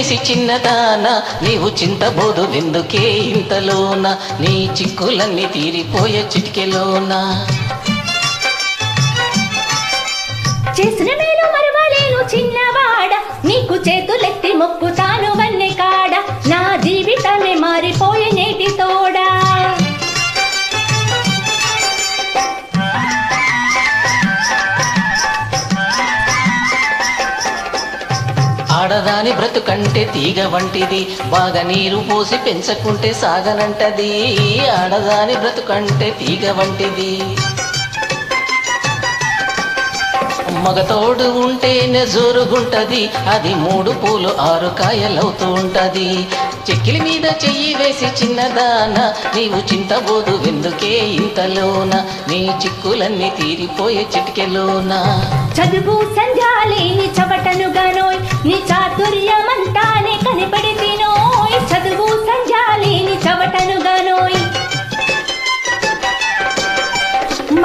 చిన్నదాన నీవు చింతబోదు వెందుకే ఇంతలోన? నీ చిక్కులన్నీ తీరిపోయే చిటికెలోన? చేసిన మేలు మరవలేను చిన్నవాడ నీకు చేతులెత్తి మొక్కుతాను. ఆడదాని బ్రతుకంటే తీగ వంటిది. బాగా నీరు పోసి పెంచకుంటే సాగనంటది. ఆడదాని బ్రతుకంటే తీగ వంటిది. మగతోడు ఉంటేనే జోరుగుంటది. అది మూడు పూలు ఆరు కాయలవుతూ ఉంటది. చెక్కిలి మీద చెయ్యి వేసి చిన్నదాన నీవు చింతబోదు ఎందుకే ఇంతలోన? నీ చిక్కులన్నీ తీరిపోయే చిటికెలోన. చదువు సంధ్యాలేని చవటను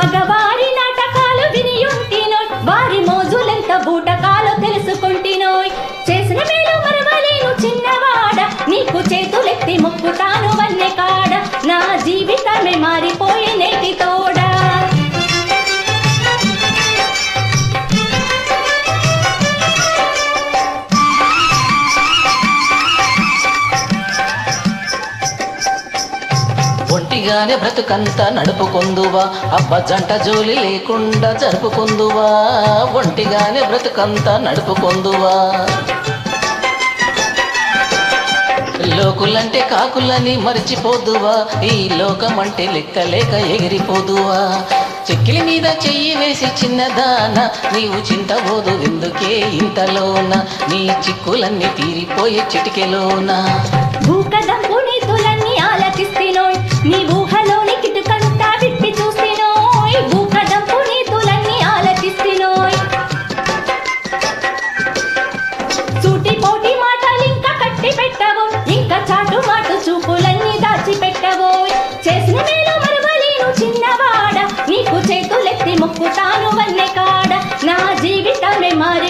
Bhagavad ఒంటిగానే బ్రతుకంతా నడుపుకొందువా. అబ్బ జంట జోలి లేకుండా జరుపుకొందువా. ఒంటిగానే బ్రతుకంతా నడుపుకొందువా. లోకులంటే కాకులని మరిచిపోదువా. ఈ అంటే లెక్కలేక ఎగిరిపోదువా. చెక్కిలి మీద చెయ్యి వేసి చిన్నదాన. నీవు చింతబోదు ఎందుకే ఇంతలోన. నీ చిక్కులన్నీ తీరిపోయే చిటికెలోనా. ముక్కుతాను వన్నె కాడ నా జీవితమే మరి